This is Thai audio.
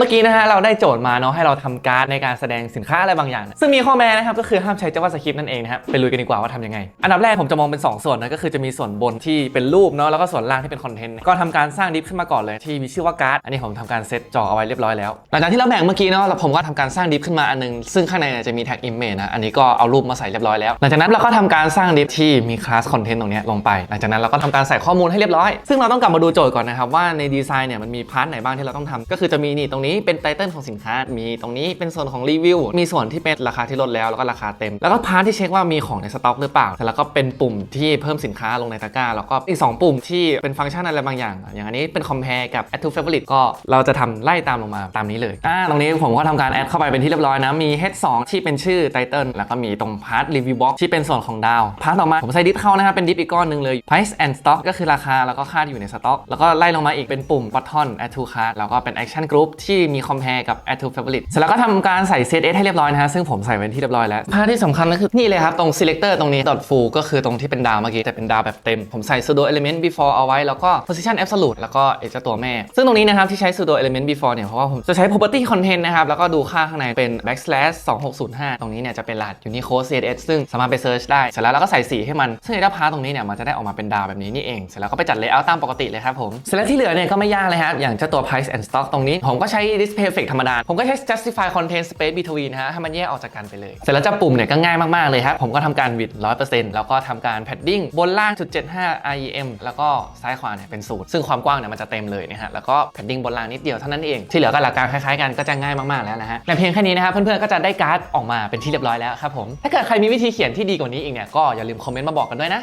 มื่อกี้นะฮะเราได้โจทย์มาเนาะให้เราทำการ์ดในการแสดงสินค้าอะไรบางอย่าง ซึ่งมีข้อแม้นะครับก็คือห้ามใช้ JavaScript นั่นเองนะครับไปลุยกันดีกว่าว่าทำยังไง อันดับแรกผมจะมองเป็น 2 ส่วนนะก็คือจะมีส่วนบนที่เป็นรูปเนาะแล้วก็ส่วนล่างที่เป็นคอนเทนต์ก็ทำการสร้างดิฟขึ้นมาก่อนเลยที่มีชื่อว่าการ์ดอันนี้ผมทำการเซตจอเอาไว้เรียบร้อยแล้วหลังจากที่เราแบ่งเมื่อกี้เนาะแล้วผมก็ทำการสร้างดิฟขึ้นมาอันนึงซึ่งข้างในเนี่ยจะมีแท็ก image นะอันนี้ก็เอารูปมาใส่เรียบร้อยแล้วหลังจากนั้นเราก็ทำการสร้างดิฟที่มีคลาสคอนเทนต์ตรงนี้ลงไปหลังจากนั้นเราก็ทำการใส่ข้อมูลให้เรียบร้อย ซึ่งเราต้องกลับมาดูโจทย์ก่อนนะครับว่าในดีไซน์เนี่ยมันมีพาร์ทไหนบ้างที่เราต้องทำก็คือจะมีนี่ตรงนี้เป็นไตเติลของสินค้า มีตรงนี้เป็นส่วนของรีวิว มีส่วนที่เป็นราคาที่ลดแล้วแล้วก็ราคาเต็ม แล้วก็พาร์ทที่เช็คว่ามีของในสต็อกหรือเปล่า แล้วก็เป็นปุ่มที่เพิ่มสินค้าลงในตะกร้า แล้วก็อีก 2 ปุ่มที่เป็นฟังก์ชันอะไรบางอย่าง อย่างอันนี้เป็น compare กับ add to favorite ก็เราจะทำไล่ตามลงมาตามนี้เลยอ่าตรงนี้ผมก็ทำการแอดเข้าไปเป็นที่เรียบร้อยนะ มี head 2ที่เป็นชื่อไตเติลแล้วก็มีตรงพาร์ทรีวิวบ็อกที่เป็นส่วนของดาวพาร์ทต่อมาผมใส่ดิฟเข้านะครับเป็นดิฟอีกก้อนหนึ่งเลย price and stock ก็คือราคาแล้วก็ค่าอยู่ในสต็อกแล้วก็ไล่ลงมาอีกเป็นปุ่ม button add to cart แล้วก็เป็น action group ที่มี compare กับ add to favorite เสร็จแล้วก็ทำการใส่ CSS ให้เรียบร้อยนะฮะซึ่งผมใส่ไว้ที่เรียบร้อยแล้วพาร์ทที่สำคัญก็คือนี่เลยครับ ตรง selector ตรงนี้ dot full ก็คือตรงที่เป็นดาวเมื่อกี้แต่เป็นดาวแบบเต็ม ผมใส่ pseudo element before เอาไว้ แล้วก็ position absolute แล้วก็ไอ้เจ้าตัวแม่ ซึ่งตรงนี้นะครับที่ใช้ pseudo element before เนี่ยเพราะว่าผมจะใช้ property content นะครับแล้วก็ดูค่าข้างในเป็น backslash 2605 ตรงนี้เนี่ยจะเป็นรหัส Unicode CSS ซึ่งสามารถไป search ได้เสร็จแล้วเราก็ใส่สีให้มันซึ่งไอ้ดานพาตรงนี้เนี่ยมันจะได้ออกมาเป็นดาวแบบนี้นี่เองเสร็จแล้วก็ไปจัด layout ตามปกติเลยครับผมเสร็จแล้วที่เหลือเนี่ยก็ไม่ยากเลยครับอย่างเจ้าตัว price and stock ตรงนี้ผมก็ใช้้ display effect ธรรมดา ผมก็ใช้ justify content space between นะฮะให้มันแยกออกจากกันไปเลย เสร็จแล้วจะปุ่มเนี่ยก็ง่ายมาก ๆ เลยครับ ผมก็ทำการ width 100%แล้วก็ทำการ padding บนล่างจุด75 REM แล้วก็ซ้ายขวาเนี่ยเป็นศูนย์ซึ่งความกว้างเนี่ยมันจะเต็มเลยนะฮะแล้วก็ padding บนล่างนิดเดียวเท่านั้นเองที่เหลือก็หลักการคล้ายๆกันก็จะง่ายมากๆแล้วนะฮะและเพียงแค่นี้นะครับเพื่อนๆก็จะได้การ์ดออกมาเป็นที่เรียบร้อยแล้วครับผมถ้าเกิดใครมีวิธีเขียนที่ดีกว่านี้อีกเนี่ยก็อย่าลืมคอมเมนต์มาบอกกันด้วยนะ